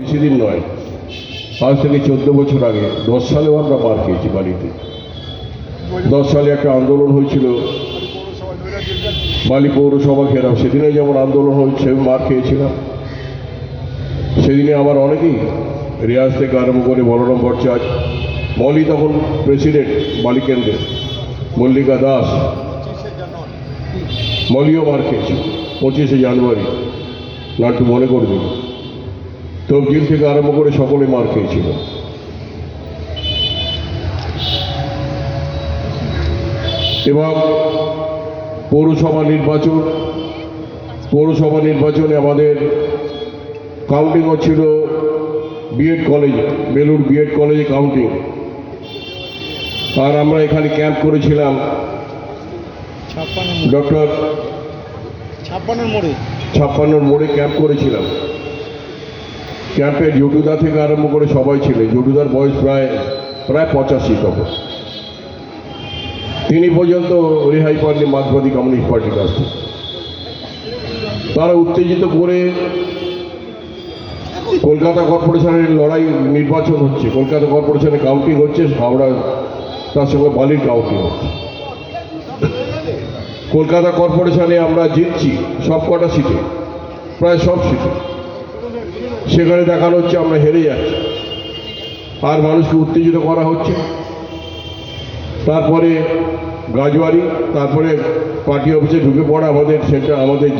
বেশি দিন নয় আজ থেকে চোদ্দ বছর আগে, দশ সালেও আমরা মার খেয়েছি বাড়িতে দশ সালে একটা আন্দোলন হয়েছিল, বালি পৌরসভা ঘেরাও সেদিনে যেমন আন্দোলন হয়েছে মার খেয়েছিলাম। সেদিনে আমার অনেকেই রিয়াজ থেকে আরম্ভ করে বলরাম ভট্টাচার্য মলি তখন প্রেসিডেন্ট বালি কেন্দ্রের মল্লিকা দাস, মলিও মার খেয়েছে পঁচিশে জানুয়ারি। নাটু মনে করবেন তবজিল থেকে আরম্ভ করে সকলে মার খেয়েছিল। এবং পৌরসভা নির্বাচন। পৌরসভা নির্বাচনে আমাদের কাউন্টিং হচ্ছিল বিএড কলেজে বেলুর বিএড কলেজে কাউন্টিং আর আমরা এখানে ক্যাম্প করেছিলাম ডক্টর ছাপ্পান্নর মোড়ে। ছাপ্পান্নর মোড়ে ক্যাম্প করেছিলাম। ক্যাম্পে জটুদা থেকে আরম্ভ করে সবাই ছিল জটুদার বয়স প্রায় প্রায় পঁচাশি তখন তিনি পর্যন্ত রেহাই পাননি মার্ক্সবাদী কমিউনিস্ট পার্টির কাছ থেকে। তারা উত্তেজিত করে কলকাতা কর্পোরেশনের লড়াই নির্বাচন হচ্ছে। কলকাতা কর্পোরেশনে কাউন্টিং হচ্ছে, হাওড়া তার সঙ্গে বালির কাউন্টিং হচ্ছে। কলকাতা কর্পোরেশনে আমরা জিতছি সব কটা সিটে, প্রায় সব সিটে। সেখানে দেখানো হচ্ছে আমরা হেরে যাচ্ছি। আর মানুষকে উত্তেজিত করা হচ্ছে তারপরে গাজওয়ারি তারপরে পার্টি অফিসে ঢুকে পড়া আমাদের, সেটা আমাদের